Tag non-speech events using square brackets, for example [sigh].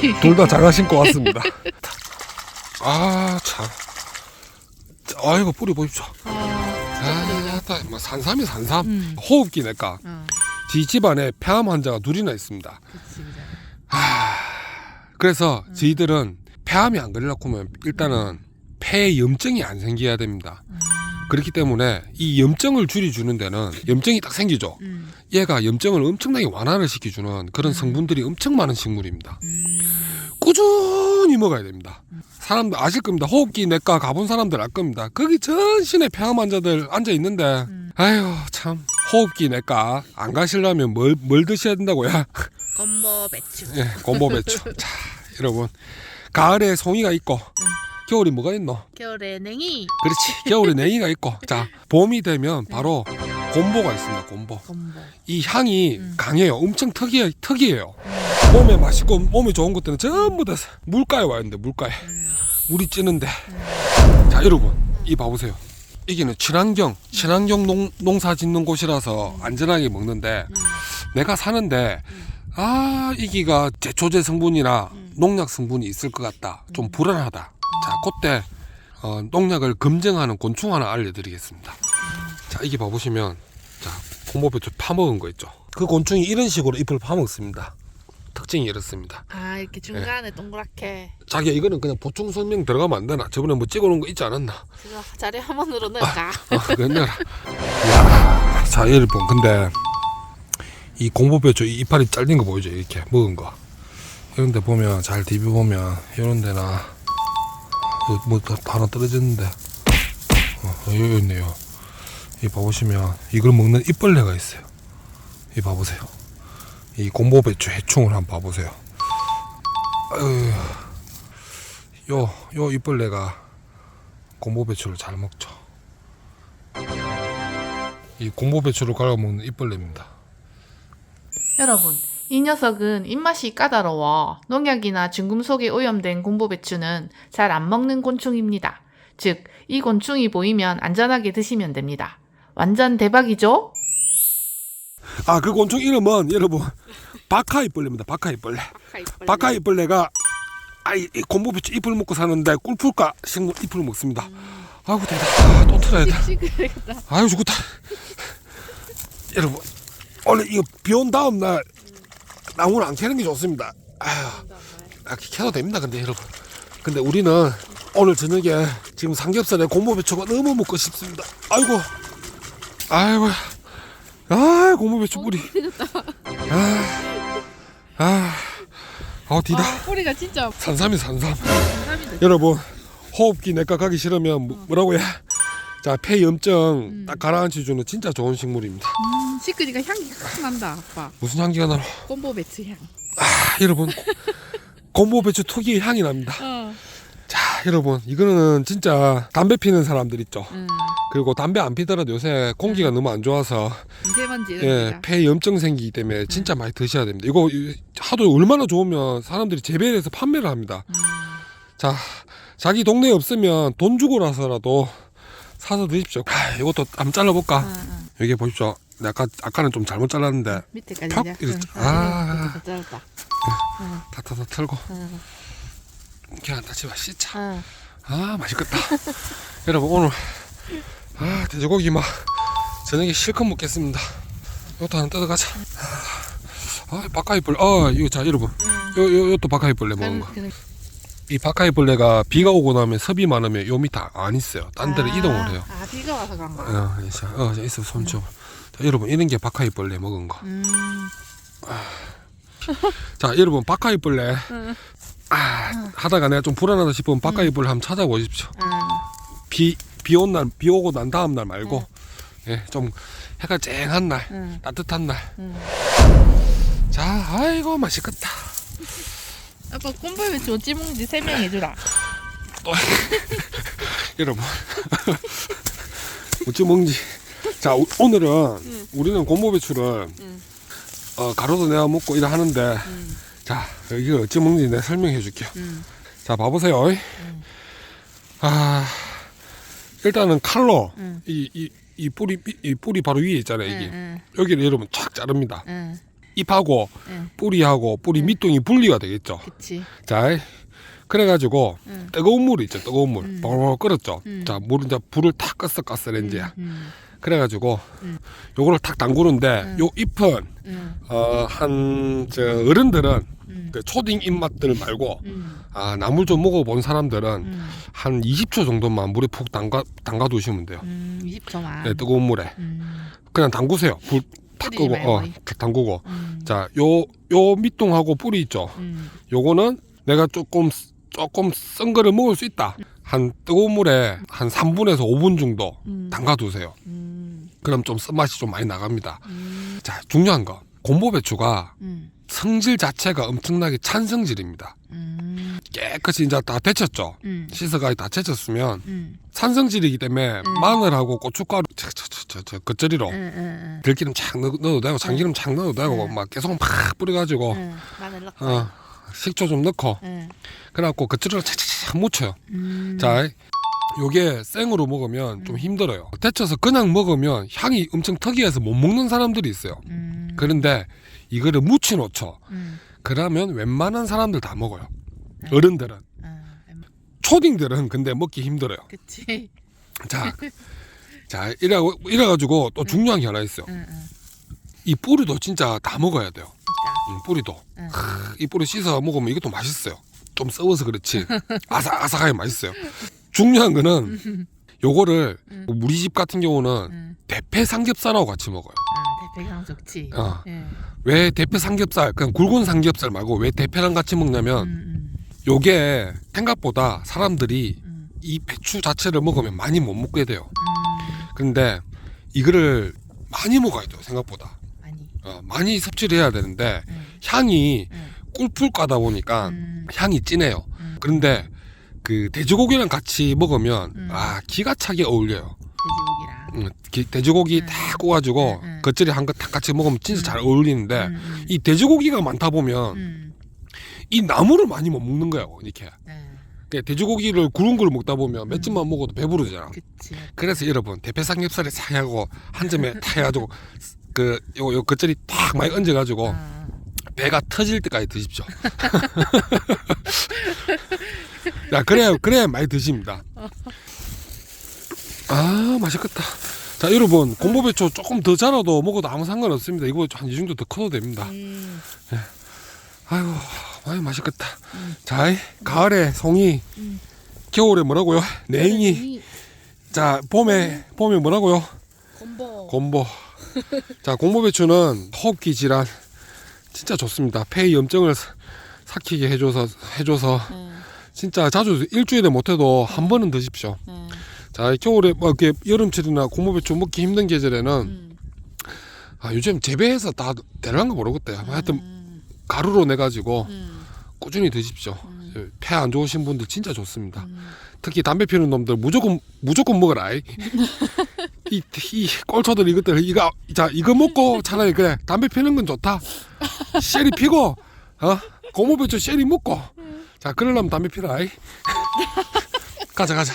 [laughs] 둘 다 장화 신고 왔습니다. 아, 참. 아이고, 뿌리 보십시오. 아, 따, 뭐 산삼이 산삼. 음. 호흡기 내과. 어, 지 집안에 폐암 환자가 둘이나 있습니다. 그치 그래. 그래서 저희들은 폐암이 안 걸리려고 하면 일단은 폐에 염증이 안 생겨야 됩니다. 그렇기 때문에 이 염증을 줄여주는 데는 염증이 딱 생기죠. 음. 얘가 염증을 엄청나게 완화를 시켜주는 그런 성분들이 엄청 많은 식물입니다. 음. 꾸준히 먹어야 됩니다. 사람들 아실 겁니다. 호흡기 내과 가본 사람들 알 겁니다. 거기 전신에 폐암 환자들 앉아 있는데, 음. 아유 참 호흡기 내과 안 가시려면 뭘, 뭘 드셔야 된다고요? 건버 배추. 예, 곰보배추. [laughs] 자, 여러분 가을에 송이가 있고 겨울이 뭐가 있노? 겨울에 냉이. 그렇지. 겨울에 냉이가 있고, 자 봄이 되면 바로 곰보가 있습니다. 곰보. 건버. 이 향이 음. 강해요. 엄청 특이해, 특이해요. 몸에 맛있고 몸에 좋은 것들은 전부 다 물가에 와 있는데 물가에 음. 물이 찌는데. 자 여러분 이 봐보세요. 이게는 친환경 친환경 농, 농사 짓는 곳이라서 안전하게 먹는데 음. 내가 사는데 아 이기가 제초제 성분이나 음. 농약 성분이 있을 것 같다. 좀 불안하다. 자 그때 어, 농약을 검증하는 곤충 하나 알려드리겠습니다. 자 이게 봐보시면 자 곰보배추 파먹은 거 있죠. 그 곤충이 이런 식으로 잎을 파먹습니다. 특징이 이렇습니다. 아 이렇게 중간에 동그랗게. 자기야 이거는 그냥 보충 설명 들어가면 안 되나? 저번에 뭐 찍어놓은 거 있지 않았나? 그거 자리 화면으로 넣을까? 아, 그랬나? 야, 자 여러분 근데 이이 이파리 잘린 거 보이죠? 이렇게 먹은 거. 이런 데 보면 잘 디벼 보면 이런 데나 어, 뭐 다- 하나 떨어졌는데 어, 여기 있네요. 이 봐보시면 이걸 먹는 입벌레가 있어요. 이 봐보세요. 이 공보 배추 해충을 한번 봐보세요. 요, 요 입벌레가 공보 배추를 잘 먹죠. 이 공보 배추를 갈아 먹는 입벌레입니다. 여러분, 이 녀석은 입맛이 까다로워 농약이나 중금속에 오염된 곰보배추는 잘 안 먹는 곤충입니다. 즉, 이 곤충이 보이면 안전하게 드시면 됩니다. 완전 대박이죠? 아, 그 곤충 이름은 여러분 박하이벌레입니다. 박하이벌레. 박하이벌레가 아이 이 공보배추 잎을 먹고 사는데 꿀풀까 식물 잎을 먹습니다. 아이고 대다. 아, 또 틀어야 돼. [laughs] 아유 죽었다. 여러분 오늘 이거 비 온 다음 날 나무를 안 캐는 게 좋습니다. 아유, 아, 캐도 됩니다. 근데 여러분, 근데 우리는 오늘 저녁에 지금 삼겹살에 고무배추가 너무 먹고 싶습니다. 아이고, 아이고, 아 고무 배추 뿌리. 아, 아, 어 디다. 아 뿌리가 진짜 산삼이 산삼. 여러분 호흡기 내과 가기 싫으면 뭐- 뭐라고 해? 자 폐염증 딱 가라앉혀주는 진짜 좋은 식물입니다. 음, 시크니까 향기 확 난다 아빠. 무슨 향기가 나노? 건보 배추 향. 아, 여러분 곰보배추 특유의 향이 납니다. 어. 자 여러분 이거는 진짜 담배 피는 사람들 있죠. 음. 그리고 담배 안 피더라도 요새 공기가 너무 안 좋아서 미세먼지 이런 예, 데가. 폐염증 생기기 때문에 진짜 많이 드셔야 됩니다. 이거 이- 하도 얼마나 좋으면 사람들이 재배를 해서 판매를 합니다. 음. 자 자기 동네에 없으면 돈 주고라서라도 사서 드십시오. 아, 이것도 한번 잘라볼까? 응, 응. 여기 보십시오. 아까 아까는 좀 잘못 잘랐는데 밑에까지 이제. 이렇게- 응, 아. 아. 짧다. 다다다 털고 응, 그냥 다시 마 씻자. 응. 아 맛있겠다. [laughs] 여러분 오늘 아 돼지고기 막 저녁에 실컷 먹겠습니다. 이것도 하나 뜯어가자. 아 바카이벌 아 이거 자 여러분 응. 요, 요, 요것도 바카이벌레 먹은 거. 그- 그- 이 바카이벌레가 비가 오고 나면 섭이 많으면 요 밑에 안 있어요. 딴 데로 아, 이동을 해요. 아 비가 와서 그런 거. 어, 자, 어, 자, 있어 손 줘. 자, 여러분 이런 게 바카이벌레 먹은 거. 음. 자, 여러분 바카이벌레 응. 아, 하다가 내가 좀 불안하다 싶으면 바카이벌레 한번 찾아보십시오. 응. 비 비 온 날, 비 오고 난 다음 날 말고, 예, 좀 해가 쨍한 날, 응. 따뜻한 날. 응. 자, 아이고 맛있겠다. 아빠 꼼보 배추 어찌 먹는지 설명해주라. 또 [laughs] 여러분 어찌 먹는지. 자, 오- 오늘은 우리는 곰보 배추를 응. 어, 가로도 내가 먹고 이래 하는데, 응. 자, 이걸 어찌 먹는지 내가 설명해 줄게요. 응. 자, 봐보세요. 아, 일단은 칼로 응. 이, 이, 이 뿌리 이 뿌리 바로 위에 있잖아요. 이게 응. 여기를 여러분 쫙 자릅니다. 응. 잎하고 응. 뿌리하고 뿌리 응. 밑둥이 분리가 되겠죠. 그치. 자, 그래가지고 응. 뜨거운 물이 있죠. 뜨거운 물. 음. 벌벌 끓었죠. 음. 자, 물은 이제 불을 탁 껐어 껐어 렌즈에. 음, 그래가지고 음. 요거를 탁 담그는데 음. 요 잎은 음, 어한저 어른들은 음, 그 초딩 입맛들 말고 음, 아 나물 좀 먹어본 사람들은 음, 한 20초 정도만 물에 푹 담가 담가 두시면 돼요. 음, 20초만. 네, 뜨거운 물에 음, 그냥 담그세요. 불 탁 끄고. 어탁 담그고 음, 자요 요 밑둥하고 뿌리 있죠. 음, 요거는 내가 조금 조금 쓴 거를 먹을 수 있다. 한 뜨거운 물에 한 3분에서 5분 정도 음, 담가 두세요. 음, 그럼 좀 쓴맛이 좀 많이 나갑니다. 음, 자, 중요한 거. 곰보 배추가 음, 성질 자체가 엄청나게 찬 성질입니다. 음, 깨끗이 이제 다 데쳤죠. 음, 씻어가 다 데쳤으면 음, 산성질이기 때문에 마늘하고 고춧가루 저, 저, 저, 저, 저 겉절이로 음, 음, 들기름 착 넣, 넣어도 되고 참기름 착 넣어도 되고 음. 막 계속 막 뿌려가지고 음, 마늘 넣고. 어, 식초 좀 넣고 음, 그래갖고 겉절이로 착착착 묻혀요. 음, 자, 요게 생으로 먹으면 좀 힘들어요. 데쳐서 그냥 먹으면 향이 엄청 특이해서 못 먹는 사람들이 있어요. 음, 그런데 이거를 묻혀 놓죠. 음, 그러면 웬만한 사람들 다 먹어요. 어른들은. 음, 초딩들은 근데 먹기 힘들어요. 그치. 자, [laughs] 자 이래 이래가지고 또 중요한 게 하나 있어요. 음, 음, 이 뿌리도 진짜 다 먹어야 돼요. 진짜. 음, 뿌리도. 음. 크, 이 뿌리 씻어 먹으면 이것도 맛있어요. 좀 썩어서 그렇지. [laughs] 아삭아삭하게 맛있어요. 중요한 거는 [laughs] 요거를 음. 우리 집 같은 경우는 음, 대패 삼겹살하고 같이 먹어요. 아, 대패랑 좋지. 어. 예. 왜 대패 삼겹살, 그냥 굵은 삼겹살 말고 왜 대패랑 같이 먹냐면 음, 요게 생각보다 사람들이 음, 이 배추 자체를 먹으면 많이 못 먹게 돼요. 음, 근데 이거를 많이 먹어야 돼요. 생각보다 많이. 어, 많이 섭취를 해야 되는데 음, 향이 음, 꿀풀 까다 보니까 음, 향이 진해요. 음. 그런데 그 돼지고기랑 같이 먹으면 음. 아 기가 차게 어울려요. 돼지고기랑. 음, 기- 돼지고기 음. 다 구워가지고 음, 음. 겉절이 한 거 다 같이 먹으면 진짜 음. 잘 어울리는데 음, 음, 이 돼지고기가 많다 보면 음, 이 나물을 많이 못 먹는 거야 이렇게. 네. 그러니까 돼지고기를 구운 걸 먹다 보면 몇 점만 먹어도 배부르잖아. 그치. 그래서 여러분 대패 삼겹살에 사하고 한 점에 [laughs] 타 해가지고 그 요 요 겉절이 딱 많이 얹어가지고 아, 배가 터질 때까지 드십시오. [laughs] 야 그래야 그래야 많이 드십니다. 아 맛있겠다. 자 여러분 곰보배추 조금 더 자라도 먹어도 아무 상관 없습니다. 이거 한 이 정도 더 커도 됩니다. 음, 아이고 아유 맛있겠다. 음. 자 가을에 송이, 음. 겨울에 뭐라고요? 냉이. 자 봄에 봄에 뭐라고요? 곰보. 곰보. [laughs] 자, 곰보배추는 호흡기 질환 진짜 좋습니다. 폐 염증을 사- 삭히게 해줘서 해줘서 네, 진짜 자주 일주일에 못해도 한 번은 드십시오. 네. 자, 겨울에 뭐 이렇게 여름철이나 곰보배추 먹기 힘든 계절에는 음, 아, 요즘 재배해서 다 되는가 모르겠대 요. 하여튼 음, 가루로 내 가지고 음, 꾸준히 드십시오. 음, 폐안 좋으신 분들 진짜 좋습니다. 음. 특히 담배 피우는 놈들 무조건 무조건 먹어라. 이, 이, 이 꼴초들 이것들 이거 자 이거 먹고 차라리 그래 담배 피우는 건 좋다. 쉐리 피고 어 고무배추 쉐리 먹고 자 그러려면 담배 피라. 이. [laughs] 가자 가자.